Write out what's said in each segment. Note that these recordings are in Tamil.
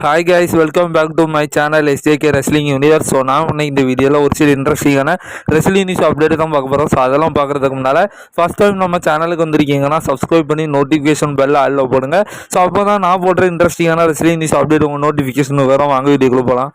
Hi guys welcome back to my channel SJK wrestling universe so நான் இன்னைக்கு இந்த வீடியோவில் ஒரு சில இன்ட்ரெஸ்டிங்கான ரெஸ்லிங் நியூஸ் அப்டேட் தான் பார்க்க போகிறோம் ஸோ அதெல்லாம் பார்க்குறதுக்கு முன்னால் ஃபஸ்ட் டைம் நம்ம சேனலுக்கு வந்திருக்கீங்கன்னா சப்ஸ்கிரைப் பண்ணி நோட்டிஃபிகேஷன் பெல் ஆளில் போடுங்க. ஸோ அப்போ தான் நான் போடுற இன்ட்ரெஸ்டிங்கான ரெஸ்லிங் நியூஸ் அப்டேட் உங்கள் நோட்டிஃபிகேஷன் வரும். வாங்க வீடியோக்குள்ளே போகலாம்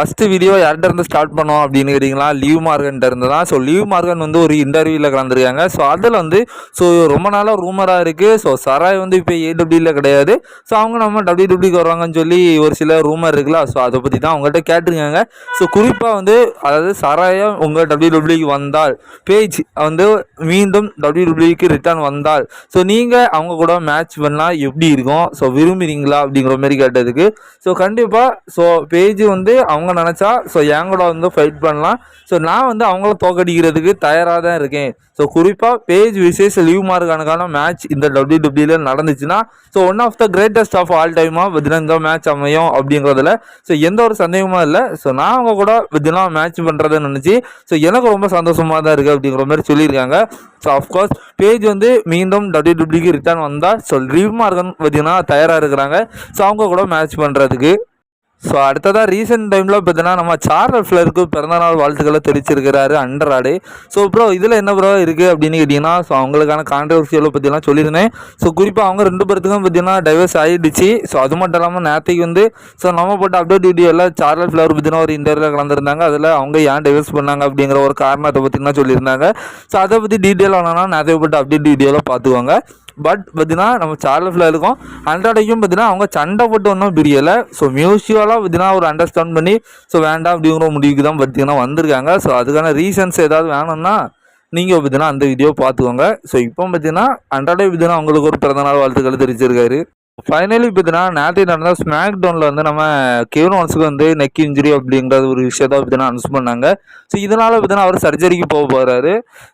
ஃபஸ்ட்டு வீடியோ யார்கிட்ட இருந்து ஸ்டார்ட் பண்ணோம் அப்படின்னு கேட்டிங்களா லீவ் மார்கன்ட்ட இருந்து தான். ஸோ லீவ் மார்கன் வந்து ஒரு இன்டர்வியூவில் கலந்துருக்காங்க. ஸோ அதில் வந்து ஸோ ரொம்ப நாளாக ரூமராக இருக்குது ஸோ சராய் வந்து இப்போ ஏடபிள்யூவில் கிடையாது. ஸோ அவங்க நம்ம டபிள்யூ டபிள்யூக்கு வருவாங்கன்னு சொல்லி ஒரு சில ரூமர் இருக்குல்ல. ஸோ அதை பற்றி தான் அவங்ககிட்ட கேட்டிருக்காங்க. ஸோ குறிப்பாக வந்து அதாவது சராயம் உங்கள் டபிள்யூ டபிள்யூக்கு வந்தால் பேஜ் வந்து மீண்டும் டபிள்யூ டபிள்யூக்கு ரிட்டர்ன் வந்தால் ஸோ நீங்கள் அவங்க கூட மேட்ச் பண்ணால் எப்படி இருக்கும்? ஸோ விரும்புகிறீங்களா அப்படிங்கிற மாதிரி கேட்டதுக்கு. ஸோ கண்டிப்பாக ஸோ பேஜ் வந்து அவங்க நினச்சா ஸோ என் கூட வந்து ஃபைட் பண்ணலாம். ஸோ நான் வந்து அவங்கள தோக்கடிக்கிறதுக்கு தயாராக தான் இருக்கேன். ஸோ குறிப்பாக பேஜ் விசேஷ லீவ் மார்க்கானுக்கான மேட்ச் இந்த டபிள்யூ டபிள்யூல நடந்துச்சுன்னா so one of the greatest of all டைமாக பார்த்தீங்கன்னா மேட்ச் அமையும் அப்படிங்கிறதுல ஸோ எந்த ஒரு சந்தேகமும் இல்லை. ஸோ நான் அவங்க கூட வித்தினா மேட்ச் பண்ணுறதை நினச்சி ஸோ எனக்கு ரொம்ப சந்தோஷமாக தான் இருக்குது அப்படிங்கிற மாதிரி சொல்லியிருக்காங்க. ஸோ அஃப்கோர்ஸ் பேஜ் வந்து மீண்டும் டபிள்யூ டபிள்யூக்கு ரிட்டர்ன் வந்தால் ஸோ லீவ் மார்க்கன் பார்த்தீங்கன்னா தயாராக இருக்கிறாங்க. ஸோ அவங்க கூட மேட்ச் பண்ணுறதுக்கு ஸோ அடுத்ததாக ரீசெண்ட் டைமில் பார்த்தீங்கன்னா நம்ம சார்லர் ஃபிளருக்கு பிறந்தநாள் வாழ்த்துக்களை தெரிவிச்சிருக்கிறாரு அண்டராடு ஸோ ப்ரோ இதில் என்ன ப்ரோ இருக்குது அப்படின்னு கேட்டிங்கன்னா ஸோ அவங்களுக்கான கான்ட்ரவர்சியலை பற்றிலாம் சொல்லியிருந்தேன். ஸோ குறிப்பாக அவங்க ரெண்டு பேர்த்துக்கும் பார்த்தீங்கன்னா டைவர்ஸ் ஆகிடுச்சு ஸோ அது மட்டும் இல்லாமல் நேற்றுக்கு வந்து ஸோ நம்ம போட்ட அப்டேட் வீடியோவில் சார்லர் ஃப்ளவர் பற்றினா ஒரு இன்டர்வியூவில் கலந்துருந்தாங்க. அதில் அவங்க ஏன் டைவர்ஸ் பண்ணாங்க அப்படிங்கிற ஒரு காரணத்தை பற்றினா சொல்லியிருந்தாங்க. ஸோ அதை பற்றி டீட்டெயில் வேணும்னா நேற்று போட்ட அப்டேட் வீடியோவில் பார்த்துக்குவாங்க பட் பார்த்தீங்கன்னா நம்ம சார்லஃபில் இருக்கோம். அன்றாடைக்கும் பார்த்தீங்கன்னா அவங்க சண்டை போட்டு ஒன்றும் பிரியலை. ஸோ மியூசியலாக பார்த்தீங்கன்னா ஒரு அண்டர்ஸ்டாண்ட் பண்ணி ஸோ வேண்டாம் அப்படிங்கிற முடிவுக்கு தான் பார்த்தீங்கன்னா வந்திருக்காங்க. ஸோ அதுக்கான ரீசன்ஸ் ஏதாவது வேணும்னா நீங்கள் பார்த்தீங்கன்னா அந்த வீடியோ பார்த்துக்கோங்க. ஸோ இப்போ பார்த்தீங்கன்னா அன்றாட பார்த்தீங்கன்னா அவங்களுக்கு ஒரு பிறந்தநாள் வாழ்த்துக்கள் தெரிவிச்சிருக்காரு. ஃபைனலி பார்த்தீங்கன்னா நேற்று நடந்த ஸ்மாக் டவுனில் வந்து நம்ம கேவன் ஒன்ஸுக்கு வந்து நெக் இன்ஜுரி அப்படிங்கிறது ஒரு விஷயத்த பார்த்தீங்கன்னா அனௌன்ஸ் பண்ணாங்க. ஸோ இதனால் பார்த்தீங்கன்னா அவர் சர்ஜரிக்கு போக போகிறாரு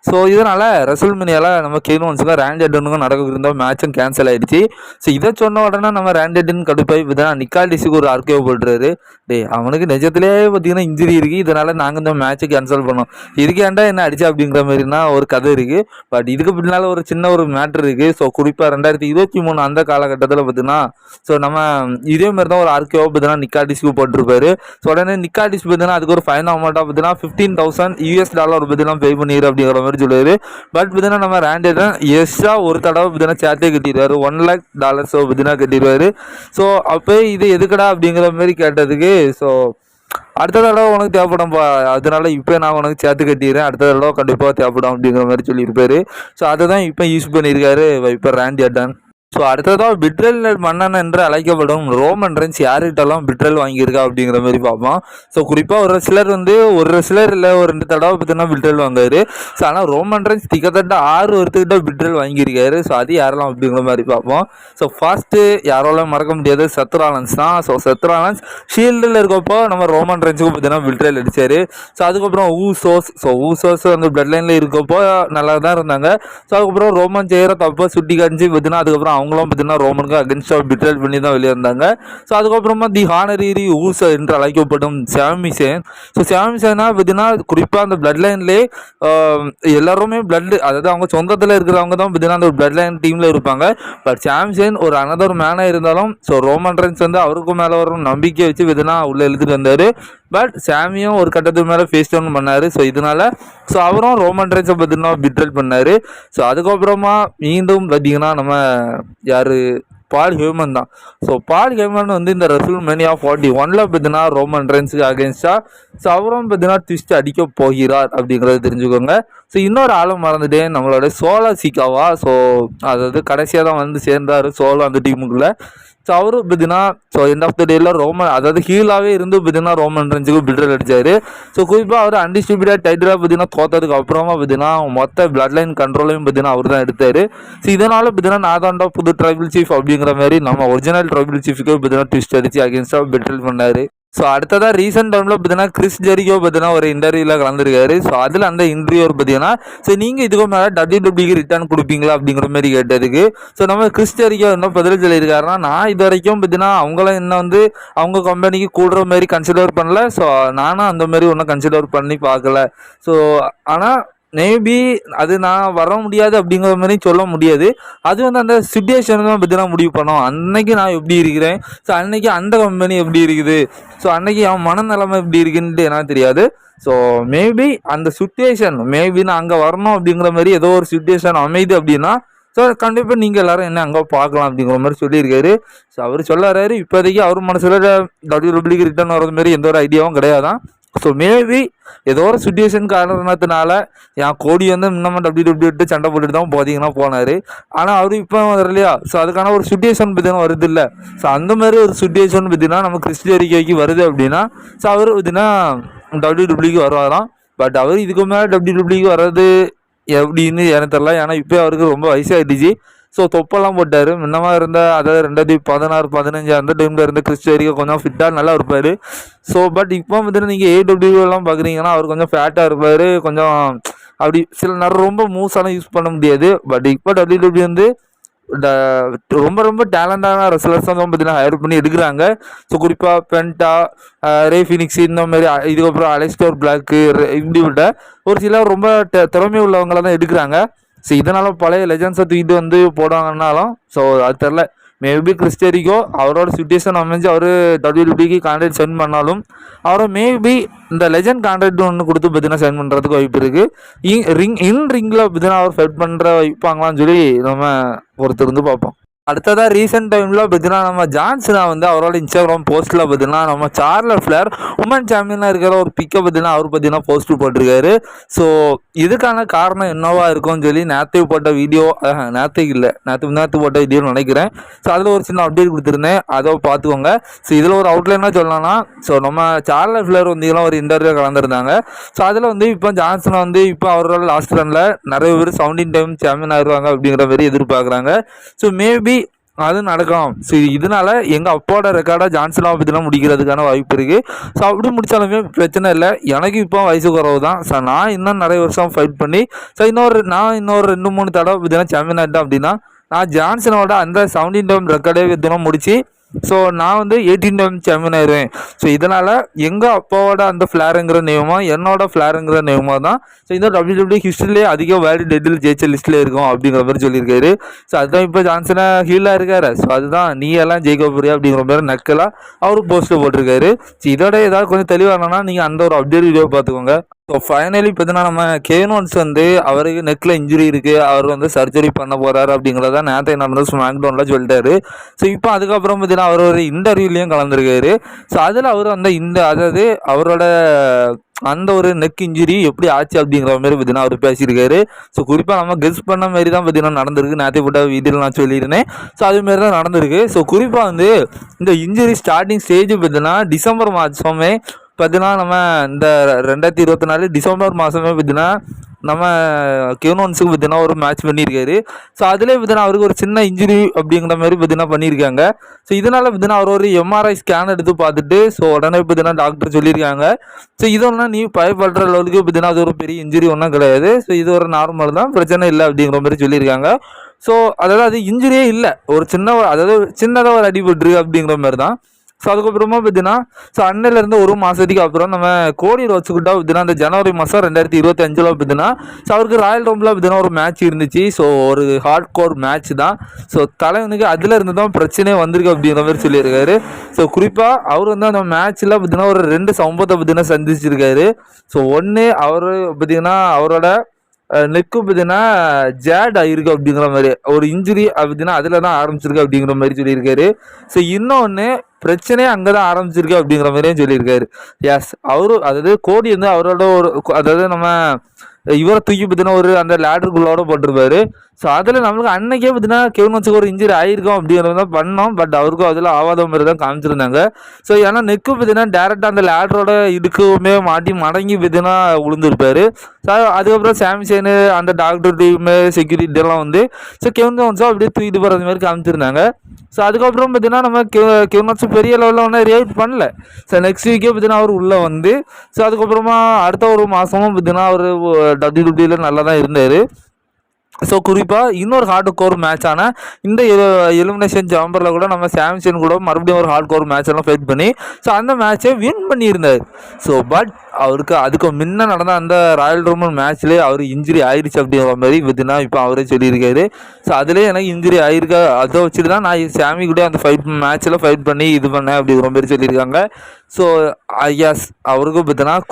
ஸோ இதனால் ரசல் மினியால் நம்ம கேவன் ஒன்ஸுக்கும் ரேண்டேட்டனுக்கும் நடக்க இருந்த மேட்சும் கேன்சல் ஆயிடுச்சு. ஸோ இதை சொன்ன உடனே நம்ம ரேண்டேட்டன் கடுப்பாய் பார்த்தீங்கன்னா நிக்கால்டிஸுக்கு ஒரு ஆர்கே போட்டுறாரு. டே அவனுக்கு நிஜத்திலே பார்த்தீங்கன்னா இன்ஜுரி இருக்குது இதனால் நாங்கள் இந்த மேட்ச்சை கேன்சல் பண்ணோம். இதுக்கு ஏன்டா என்ன அடிச்சா அப்படிங்கிற மாதிரினா ஒரு கதை இருக்குது பட் இதுக்கு பின்னால் ஒரு சின்ன ஒரு மேட்ரு இருக்குது ஸோ குறிப்பாக ரெண்டாயிரத்தி இருபத்தி மூணு அந்த காலகட்டத்தில் பார்த்தீங்கன்னா ஸோ நம்ம இதே மாதிரி தான் ஒரு ஆர்கேஓ பார்த்தீங்கன்னா நிக்காடிஸ்க்கு போட்டிருப்பாரு. ஸோ உடனே நிக்காடிஸ் பார்த்தீங்கன்னா அதுக்கு ஒரு ஃபைன் அமௌண்ட்டாக பார்த்தீங்கன்னா ஃபிஃப்டீன் தௌசண்ட் யூஎஸ் டாலர் பார்த்தீங்கன்னா பே பண்ணிடு அப்படிங்கிற மாதிரி சொல்லுவார். பட் பார்த்தீங்கன்னா நம்ம ரேண்டேடன் எக்ஸ்ட்ரா ஒரு தடவை பார்த்தீங்கன்னா சேர்த்தே கட்டிடுவார். ஒன் லேக் டாலர்ஸோ பார்த்தீங்கன்னா கட்டிடுவார். ஸோ அப்போ இது எதுக்கடா அப்படிங்கிற மாதிரி கேட்டதுக்கு ஸோ அடுத்த தடவை உனக்கு தேவைப்படும்பா அதனால இப்போ நான் உனக்கு சேர்த்து கட்டிடுறேன். அடுத்த தடவை கண்டிப்பாக தேவைப்படும் அப்படிங்கிற மாதிரி சொல்லியிருப்பாரு. ஸோ அதை தான் இப்போ யூஸ் பண்ணியிருக்காரு இப்போ ரேண்டி அட்டான் ஸோ அடுத்ததாக பிட்ரல் மன்னன் என்று அழைக்கப்படும் ரோமன் ரென்ஸ் யார்கிட்டலாம் பிட்ரல் வாங்கியிருக்கா அப்படிங்கிற மாதிரி பார்ப்போம். ஸோ குறிப்பாக ஒரு சிலர் வந்து ஒரு சிலர் இல்லை ஒரு ரெண்டு தடவை பார்த்தீங்கன்னா பிட்ரல் வாங்குவார் ஸோ ஆனால் ரோமன் ரென்ஸ் திக்கத்தட்ட ஆறு வருத்துக்கிட்ட பிட்ரல் வாங்கியிருக்காரு. ஸோ அது யாரெல்லாம் அப்படிங்கிற மாதிரி பார்ப்போம். ஸோ ஃபர்ஸ்ட்டு யாராலும் மறக்க முடியாது சத்ராலன்ஸ் தான். ஸோ சத்ராலன்ஸ் ஷீல்டில் இருக்கப்போ நம்ம ரோமன் ரென்ஸுக்கு பார்த்தீங்கன்னா பிட்ரல் அடித்தார் ஸோ அதுக்கப்புறம் Usos so Usos வந்து பிளட் லைனில் இருக்கப்போ நல்லா தான் இருந்தாங்க. ஸோ அதுக்கப்புறம் ரோமன் செய்கிற தப்போ சுட்டி காமிச்சு பார்த்தீங்கன்னா அதுக்கப்புறம் அவங்களாம் பார்த்தீங்கன்னா ரோமனுக்கு அகென்ஸ்டாக பிட்ரேல் பண்ணி தான் வெளியே இருந்தாங்க ஸோ அதுக்கப்புறமா தி ஹானரீரி ஊச என்று அழைக்கப்படும் சாமிசேன் ஸோ சாமிசேனா பார்த்தீங்கன்னா குறிப்பாக அந்த பிளட் லைன்லேயே எல்லாருமே பிளட் அதாவது அவங்க சொந்தத்தில் இருக்கிறவங்க தான் பார்த்தீங்கன்னா அந்த பிளட் லைன் டீமில் இருப்பாங்க. பட் சாம்சேன் ஒரு அனதர் மேனாக இருந்தாலும் ஸோ ரோமன் ரென்ஸ் வந்து அவருக்கும் மேலே வரும் நம்பிக்கை வச்சு பார்த்தீங்கன்னா உள்ளே எழுதிட்டு வந்தார். பட் சாமியும் ஒரு கட்டத்துக்கு மேலே ஃபேஸ் டவுன் பண்ணார். ஸோ இதனால ஸோ அவரும் ரோமன் ரைன்ஸை பார்த்தீங்கன்னா பிட்ரல் பண்ணார். ஸோ அதுக்கப்புறமா மீண்டும் பார்த்தீங்கன்னா நம்ம யார்? பால் ஹியூமன் தான். ஸோ பால் ஹியூமன் வந்து இந்த ரெசல் மெனியா ஃபார்ட்டி ஒனில் பார்த்தீங்கன்னா ரோமன் ரென்ஸுக்கு அகேன்ஸ்டாக ஸோ அவரும் பார்த்தீங்கன்னா ட்விஸ்ட் அடிக்க போகிறார் அப்படிங்கிறத தெரிஞ்சுக்கோங்க. ஸோ இன்னொரு ஆளும் மறந்துட்டேன். நம்மளோட சோலா சிக்காவா ஸோ அதாவது கடைசியாக தான் வந்து சேர்ந்தார் சோலோ அந்த டீமுக்குள்ளே ஸோ அவரும் பார்த்தீங்கன்னா ஸோ எண்ட் ஆஃப் த டேல ரோமன் அதாவது ஹீலாகவே இருந்து பார்த்தீங்கன்னா ரோமன் ரன்ஸுக்கு பில்டர் அடித்தார் ஸோ குறிப்பாக அவர் அன்டிஸ்ட்ரிபியூட்டட் டைட்டிலாக பார்த்தீங்கன்னா தோத்ததுக்கு அப்புறமா பார்த்தீங்கன்னா மொத்த பிளட் லைன் கண்ட்ரோலையும் பார்த்தீங்கன்னா அவர் தான் எடுத்தார். ஸோ இதனால் பார்த்தீங்கன்னா நான் தாண்டா புது ட்ரைபிள் சீஃப் அப்படிங்கிற மாதிரி நம்ம ஒரிஜினல் ட்ரைபிள் சீஃபுக்கு பார்த்தீங்கன்னா ட்விஸ்ட் அடித்து அகேன்ஸ்டாக பெட்ரல் பண்ணார். ஸோ அடுத்ததாக ரீசெண்ட் டைமில் பார்த்தீங்கன்னா கிறிஸ் ஜெரிகோ பார்த்தீங்கன்னா ஒரு இன்டர்வியூவில் கலந்துருக்காரு. ஸோ அதில் அந்த இன்டர்வியூ பார்த்தீங்கன்னா ஸோ நீங்கள் இதுக்கு மேலே டபிள்யூ டபிள்யூக்கு ரிட்டர்ன் கொடுப்பீங்களா அப்படிங்கிற மாதிரி கேட்டதுக்கு ஸோ நம்ம கிறிஸ் ஜெரிகோ என்ன பதில் சொல்லியிருக்காருன்னா நான் இது வரைக்கும் பார்த்தீங்கன்னா அவங்களாம் என்ன வந்து அவங்க கம்பெனிக்கு கூடுற மாதிரி கன்சிடர் பண்ணல. ஸோ நானும் அந்த மாதிரி ஒன்றும் கன்சிடர் பண்ணி பார்க்கல. ஸோ ஆனால் மேபி அது நான் வர முடியாது அப்படிங்கிற மாதிரி சொல்ல முடியாது. அது வந்து அந்த சுச்சுவேஷன் தான் பற்றி நான் முடிவு பண்ணோம். அன்னைக்கு நான் எப்படி இருக்கிறேன்? ஸோ அன்னைக்கு அந்த கம்பெனி எப்படி இருக்குது? ஸோ அன்னைக்கு அவன் மனநிலைமை எப்படி இருக்குன்ட்டு எனக்கு தெரியாது. ஸோ மேபி அந்த சுச்சுவேஷன் மேபி நான் அங்கே வரணும் அப்படிங்கிற மாதிரி ஏதோ ஒரு சுச்சுவேஷன் அமைது அப்படின்னா ஸோ கண்டிப்பாக நீங்கள் எல்லாரும் என்ன அங்கே பார்க்கலாம் அப்படிங்கிற மாதிரி சொல்லியிருக்காரு. ஸோ அவர் சொல்லுறாரு இப்போதைக்கு அவர் மனசில் டபிள்யூடபிள்யூக்கு ரிட்டர்ன் வர்றது மாதிரி எந்த ஒரு ஐடியாவும் கிடையாதான் ஸோ மேபி ஏதோ ஒரு சுச்சுவேஷன் காரணத்தினால என் கோடி வந்து இன்னமும் டபிள்யூ டபிள்யூ விட்டு சண்டை போட்டுட்டு தான் போதீங்கன்னா போனார். ஆனால் அவர் இப்போ வரலையா ஸோ அதுக்கான ஒரு சுச்சுவேஷன் பார்த்தீங்கன்னா வருது இல்லை ஸோ அந்த மாதிரி ஒரு சுச்சுவேஷன் பார்த்தீங்கன்னா நம்ம கிறிஸ்டியரிக்கைக்கு வருது அப்படின்னா ஸோ அவர் பார்த்தீங்கன்னா டபிள்யூ டபிள்யூக்கு வருவாராம். பட் அவர் இதுக்கு மேலே டபிள்யூ டபிள்யூக்கு வர்றது எப்படின்னு எனக்கு தெரில ஏன்னா இப்போ அவருக்கு ரொம்ப வயசாகிடுச்சு ஸோ தொப்பெல்லாம் போட்டார். முன்னமா இருந்த அதாவது ரெண்டாயிரத்தி பதினாறு பதினஞ்சு அந்த டைமில் இருந்த கிறிஸ்டி வரைக்கும் கொஞ்சம் ஃபிட்டாக நல்லா இருப்பார். ஸோ பட் இப்போ வந்துட்டு நீங்கள் ஏடபிள்யூ எல்லாம் பார்க்குறீங்கன்னா அவர் கொஞ்சம் ஃபேட்டாக இருப்பார். கொஞ்சம் அப்படி சில நேரம் ரொம்ப மூவ்ஸெல்லாம் யூஸ் பண்ண முடியாது. பட் இப்போ டபிள்யூ வந்து ட- ரொம்ப ரொம்ப டேலண்டான ரெஸ்லர்ஸ் தான் பார்த்தீங்கன்னா ஹையர் பண்ணி எடுக்கிறாங்க. ஸோ குறிப்பாக பென்டா ரே ஃபினிக்ஸ் இந்த மாதிரி இதுக்கப்புறம் அலெஸ்டோர் பிளாக்கு இப்படி விட்ட ஒரு சில ரொம்ப ட- திறமை உள்ளவங்களாம் தான் எடுக்கிறாங்க. ஸோ இதனால் பழைய லெஜன்ஸை தூக்கிட்டு வந்து போடுவாங்கன்னாலும் ஸோ அது தெரில மேபி கிறிஸ்டரிக்கோ அவரோட சுச்சுவேஷன் அமைஞ்சு அவர் டபிள்யூபிக்கு கான்ட்ராக்ட் சென்ட் பண்ணாலும் அவரை மேபி இந்த லெஜண்ட் கான்ட்ராக்ட் ஒன்று கொடுத்து பார்த்தீங்கன்னா சென்ட் பண்ணுறதுக்கு வாய்ப்பு இருக்குது ரிங் இன் ரிங்கில் பார்த்தீங்கன்னா அவர் ஃபைட் பண்ணுற வைப்பாங்களான்னு சொல்லி நம்ம ஒருத்தர் வந்து பார்ப்போம். அடுத்ததாக ரீசெண்ட் டைமில் பார்த்தீங்கன்னா நம்ம ஜான்சனா வந்து அவரோட இன்ஸ்டாகிராம் போஸ்ட்டில் பார்த்தீங்கன்னா நம்ம சார்லர் ஃப்ளேர் உமன் சாம்பியனாக இருக்கிற ஒரு பிக்கை பார்த்தீங்கன்னா அவர் பார்த்தீங்கன்னா போஸ்ட் போட்டிருக்காரு. ஸோ இதுக்கான காரணம் என்னவா இருக்கும்னு சொல்லி நேற்று போட்ட வீடியோ நேற்று இல்லை. நேற்று நேற்று போட்ட வீடியோன்னு நினைக்கிறேன். ஸோ அதில் ஒரு சின்ன அப்டேட் கொடுத்துருந்தேன். அதை பார்த்துக்கோங்க ஸோ இதில் ஒரு அவுட்லைனாக சொல்லலாம்னா ஸோ நம்ம சார்லர் ஃப்ளேர் வந்து இதெல்லாம் ஒரு இன்டர்வியூ கலந்துருந்தாங்க. ஸோ அதில் வந்து இப்போ ஜான்சனை வந்து இப்போ அவரோட லாஸ்ட் ரனில் நிறைய பேர் சவுண்டிங் டைம் சாம்பியன் ஆயிடுவாங்க அப்படிங்கிற மாதிரி எதிர்பார்க்குறாங்க. ஸோ மேபி அது நடக்கும். சரி இதனால எங்கள் அப்பாவோட ரெக்கார்டாக ஜான்சன் ஆஃபீஸ்லாம் முடிக்கிறதுக்கான வாய்ப்பு இருக்குது ஸோ அப்படி முடித்தாலுமே பிரச்சனை இல்லை. எனக்கு இப்போ வயசு குறவு தான் ஸோ நான் இன்னும் நிறைய வருஷம் ஃபைட் பண்ணி ஸோ இன்னொரு நான் இன்னொரு ரெண்டு மூணு தடவை இதெல்லாம் சாம்பியன் ஆகிட்டேன் அப்படின்னா நான் ஜான்சனோட அந்த செவன்டீன் டைம் ரெக்கார்டே இதெல்லாம் முடித்து ஸோ நான் வந்து எயிட்டீன் டைம் சாம்பியன் ஆயிடுவேன் ஸோ இதனால் எங்கள் அப்பாவோட அந்த ஃப்ளாருங்கிற நியமமாக என்னோட ஃப்ளாருங்கிற நியமமாக தான். ஸோ இந்த டபிள்யூ ஹிஸ்ட்ரியிலே அதிக வேர்ல்டு டெட்டில் ஜெயிச்ச லிஸ்ட்டில் இருக்கும் அப்படிங்கிற மாதிரி சொல்லியிருக்காரு. ஸோ அதுதான் இப்போ ஜான்சனாக ஹீலாக இருக்காரு. ஸோ அதுதான் நீ எல்லாம் ஜெயிக்க போறியா அப்படிங்கிற மாதிரி நக்கலாக அவர் போஸ்ட்டில் போட்டிருக்காரு. ஸோ இதோட ஏதாவது கொஞ்சம் தெளிவாகணும்னா நீங்கள் அந்த ஒரு அப்டேட் வீடியோ பார்த்துக்கோங்க. ஸோ ஃபைனலி பார்த்தீங்கன்னா நம்ம கேனோன்ஸ் வந்து அவருக்கு நெக்கில் இன்ஜுரி இருக்குது அவர் வந்து சர்ஜரி பண்ண போகிறாரு அப்படிங்கிறத நேரத்தை நடந்த ஸ்மாக்டவுனில் சொல்லிட்டாரு. ஸோ இப்போ அதுக்கப்புறம் பார்த்தீங்கன்னா அவர் ஒரு இன்டர்வியூலையும் கலந்துருக்காரு. ஸோ அதில் அவர் அந்த இந்த அதாவது அவரோட அந்த ஒரு நெக் இன்ஜுரி எப்படி ஆச்சு அப்படிங்கிற மாதிரி பார்த்தீங்கன்னா அவர் பேசியிருக்காரு. ஸோ குறிப்பாக நம்ம கெஸ் பண்ண மாதிரி தான் பார்த்தீங்கன்னா நடந்திருக்கு. நேற்று போட்ட இதில் நான் சொல்லியிருந்தேன். ஸோ அது தான் நடந்திருக்கு. ஸோ குறிப்பாக வந்து இந்த இன்ஜுரி ஸ்டார்டிங் ஸ்டேஜ் பார்த்தீங்கன்னா டிசம்பர் மாதமே பார்த்தீங்கன்னா நம்ம இந்த ரெண்டாயிரத்தி இருபத்தி நாலு டிசம்பர் மாதமே பார்த்தீங்கன்னா நம்ம கியூனோன்ஸுக்கு பார்த்தீங்கன்னா ஒரு மேட்ச் பண்ணியிருக்காரு. ஸோ அதிலே பார்த்தீங்கன்னா அவருக்கு ஒரு சின்ன இன்ஜுரி அப்படிங்கிற மாதிரி பார்த்தீங்கன்னா பண்ணியிருக்காங்க. ஸோ இதனால் பார்த்தீங்கன்னா அவர் ஒரு எம்ஆர்ஐ ஸ்கேன் எடுத்து பார்த்துட்டு ஸோ உடனே பார்த்தீங்கன்னா டாக்டர் சொல்லியிருக்காங்க. ஸோ இதெல்லாம் நீ பயப்படுற லெவலுக்கு பார்த்தீங்கன்னா அது ஒரு பெரிய இன்ஜுரி ஒன்றும் கிடையாது. ஸோ இது ஒரு நார்மல் தான் பிரச்சனை இல்லை அப்படிங்கிற மாதிரி சொல்லியிருக்காங்க. ஸோ அதாவது அது இன்ஜுரியே இல்லை. ஒரு சின்ன ஒரு- அதாவது சின்னதாக ஒரு அடிபட்டுரு அப்படிங்கிற மாதிரி தான். ஸோ அதுக்கப்புறமா பார்த்தீங்கன்னா ஸோ அன்னையிலேருந்து ஒரு மாதத்துக்கு அப்புறம் நம்ம கோடி வச்சுக்கிட்டா பார்த்தீங்கன்னா அந்த ஜனவரி மாதம் ரெண்டாயிரத்தி இருபத்தி அஞ்சில் பார்த்தீங்கன்னா ஸோ அவருக்கு ராயல் ரூமில் பார்த்தீங்கன்னா ஒரு மேட்ச் இருந்துச்சு. ஸோ ஒரு ஹார்ட் கோர் மேட்ச் தான். ஸோ தலைவனுக்கு அதில் இருந்து தான் பிரச்சனையே வந்திருக்கு அப்படிங்கிற மாதிரி சொல்லியிருக்காரு. ஸோ குறிப்பாக அவர் வந்து அந்த மேட்ச்சில் பார்த்தீங்கன்னா ஒரு ரெண்டு சம்பவத்தை பார்த்தீங்கன்னா சந்திச்சிருக்காரு. ஸோ ஒன்று அவர் பார்த்தீங்கன்னா அவரோட நெக்கு பார்த்தீங்கன்னா ஜேட் ஆகிருக்கு அப்படிங்கிற மாதிரி ஒரு இன்ஜுரி அப்படின்னா அதில் தான் ஆரம்பிச்சிருக்கு அப்படிங்கிற மாதிரி சொல்லியிருக்காரு. ஸோ இன்னொன்று பிரச்சனையே அங்கே தான் ஆரம்பிச்சிருக்கு அப்படிங்கிற மாதிரியும் சொல்லியிருக்காரு. எஸ் அவரு அதாவது கோடி வந்து அவரோட ஒரு அதாவது நம்ம இவரை தூக்கி பார்த்தீங்கன்னா ஒரு அந்த லேடருக்குள்ளோட போட்டிருப்பாரு. ஸோ அதில் நம்மளுக்கு அன்னைக்கே பார்த்தீங்கன்னா கெவின் வச்சுக்கு ஒரு இன்ஜுரி ஆயிருக்கும் அப்படிங்கிறது தான் பண்ணோம். பட் அவருக்கும் அதில் ஆவாத மாதிரி தான் காமிச்சிருந்தாங்க. ஸோ ஏன்னா நெக்கு பார்த்தீங்கன்னா டேரெக்டாக அந்த லேடரோட இடுக்குமே மாட்டி மடங்கி பார்த்தீங்கன்னா விழுந்திருப்பாரு ஸோ அதுக்கப்புறம் சாம்சனு அந்த டாக்டர் டீமு செக்யூரிட்டி எல்லாம் வந்து ஸோ கெவின் ஜோன்ஸோ அப்படியே தூக்கிட்டு போகிறது மாதிரி காமிச்சிருந்தாங்க. ஸோ அதுக்கப்புறம் பார்த்தீங்கன்னா நம்ம கெவின் ஜோன்ஸ் பெரிய லெவலில் ஒன்றும் ரியாக்ட் பண்ணல. ஸோ நெக்ஸ்ட் வீக்கே பார்த்தீங்கன்னா அவர் உள்ளே வந்து ஸோ அதுக்கப்புறமா அடுத்த ஒரு மாதமும் பார்த்தீங்கன்னா அவர் டபிள்யூடியில் நல்லா தான் இருந்தார். ஸோ குறிப்பாக இன்னொரு ஹார்ட் கோர் மேட்சான இந்த எலிமினேஷன் ஜாம்பரில் கூட நம்ம சாம்சன் கூட மறுபடியும் ஒரு ஹார்ட் கோர் மேட்ச் எல்லாம் ஃபைட் பண்ணி ஸோ அந்த மேட்ச்சை வின் பண்ணியிருந்தார். ஸோ பட் அவருக்கு அதுக்கு முன்ன நடந்த அந்த ராயல் ரோமன் மேட்ச்லேயே அவர் இன்ஜுரி ஆயிடுச்சு அப்படிங்கிற மாதிரி விதினா இப்போ அவரே சொல்லியிருக்காரு. ஸோ அதுலேயே எனக்கு இன்ஜுரி ஆயிருக்கா அதை வச்சுட்டு தான் நான் சாமி கூட அந்த ஃபைட் மேட்ச்சில் ஃபைட் பண்ணி இது பண்ணேன் அப்படிங்கிற மாதிரி சொல்லியிருக்காங்க. ஸோ எஸ் அவருக்கு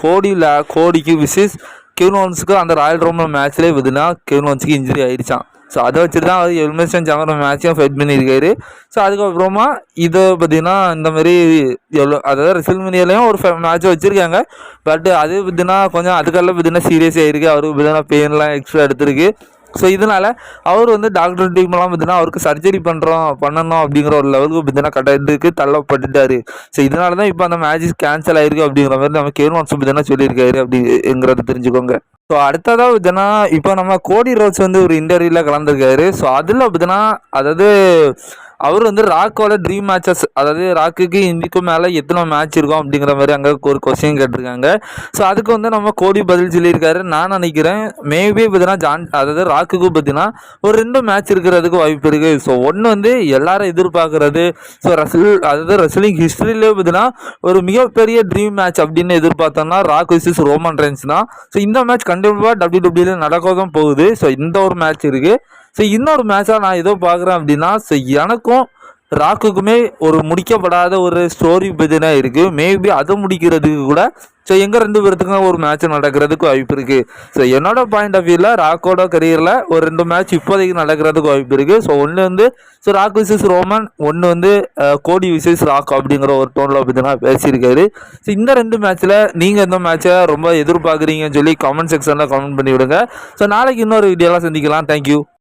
கோடி லே கோடிக்கு விசிஸ் கெவின் அந்த ராயல் ரோமன் மேட்ச்லேயே பார்த்தீங்கன்னா கெவின் இன்ஜுரி ஆயிடுச்சான் ஸோ அதை வச்சுட்டு தான் அவர் எலிமினேஷன் ஜாமர் மேட்சையும் ஃபைட் பண்ணியிருக்காரு. ஸோ அதுக்கப்புறமா இதை பார்த்தீங்கன்னா இந்தமாரி எவ்வளோ அதாவது ரெசில்மினியிலையும் ஒரு மேட்ச் வச்சுருக்காங்க. பட் அது பார்த்தீங்கன்னா கொஞ்சம் அதுக்கெல்லாம் பார்த்தீங்கன்னா சீரியஸ் ஆகிருக்கு அவருக்கு பார்த்தீங்கன்னா பெயின்லாம் எக்ஸ்ட்ரா எடுத்திருக்கு. ஸோ இதனால் அவர் வந்து டாக்டர் டீம்லாம் பார்த்தீங்கன்னா அவருக்கு சர்ஜரி பண்ணுறோம் பண்ணணும் அப்படிங்கிற ஒரு லெவலுக்கு பார்த்தீங்கன்னா கட்டத்துக்கு தள்ளப்பட்டுட்டாரு. ஸோ இதனால தான் இப்போ அந்த மேட்ச் கேன்சல் ஆயிருக்கு அப்படிங்கிற மாதிரி நம்ம கேன் வாட்ஸ் பார்த்தீங்கன்னா சொல்லியிருக்காரு அப்படிங்கிறத தெரிஞ்சுக்கோங்க. ஸோ அடுத்ததாக பார்த்தீங்கன்னா இப்போ நம்ம கோடி ரோட்ஸ் வந்து ஒரு இன்டர்வியூவில் கலந்துருக்காரு. ஸோ அதில் பார்த்தீங்கன்னா அதாவது அவர் வந்து ராக்கோட ட்ரீம் மேட்சஸ் அதாவது ராக்குக்கு இந்திக்கும் மேலே எத்தனை மேட்ச் இருக்கும் அப்படிங்கிற மாதிரி அங்கே ஒரு கொஸ்டின் கேட்டிருக்காங்க. ஸோ அதுக்கு வந்து நம்ம கோடி பதில் சொல்லியிருக்காரு. நான் நினைக்கிறேன் மேபி பார்த்தீங்கன்னா ஜான் அதாவது ராக்குக்கு பார்த்தீங்கன்னா ஒரு ரெண்டு மேட்ச் இருக்கிறதுக்கு வாய்ப்பு இருக்குது ஸோ ஒன்று வந்து எல்லாரும் எதிர்பார்க்குறது. ஸோ ரசல் அதாவது ரெஸ்லிங் ஹிஸ்ட்ரியிலே பார்த்தீங்கன்னா ஒரு மிகப்பெரிய ட்ரீம் மேட்ச் அப்படின்னு எதிர்பார்த்தோம்னா ராக் விசிஸ் ரோமன் ரென்ஸ் தான் ஸோ இந்த மேட்ச் கண்டிப்பாக டபிள்யூ டபிள்யூல நடக்க தான் போகுது. ஸோ இந்த ஒரு மேட்ச் இருக்குது ஸோ இன்னொரு மேட்சாக நான் ஏதோ பார்க்குறேன் அப்படின்னா ஸோ எனக்கும் ராக்குக்குமே ஒரு முடிக்கப்படாத ஒரு ஸ்டோரி பற்றினா இருக்குது மேபி அதை முடிக்கிறதுக்கு கூட ஸோ எங்கள் ரெண்டு பேர்த்துக்கும் ஒரு மேட்ச் நடக்கிறதுக்கு வாய்ப்பு இருக்குது ஸோ என்னோட பாயிண்ட் ஆஃப் வியூவில் ராக்கோட கரியரில் ஒரு ரெண்டு மேட்ச் இப்போதைக்கு நடக்கிறதுக்கு வாய்ப்பு இருக்குது ஸோ ஒன்று வந்து ஸோ ராக் விசஸ் ரோமன் ஒன்று வந்து கோடி விசஸ் ராக் அப்படிங்கிற ஒரு டோனில் பார்த்தீங்கன்னா பேசியிருக்காரு. ஸோ இந்த ரெண்டு மேட்ச்சில் நீங்கள் எந்த மேட்ச்சை ரொம்ப எதிர்பார்க்குறீங்கன்னு சொல்லி கமெண்ட் செக்ஷனில் கமெண்ட் பண்ணி விடுங்க ஸோ நாளைக்கு இன்னொரு வீடியோலாம் சந்திக்கலாம். தேங்க்யூ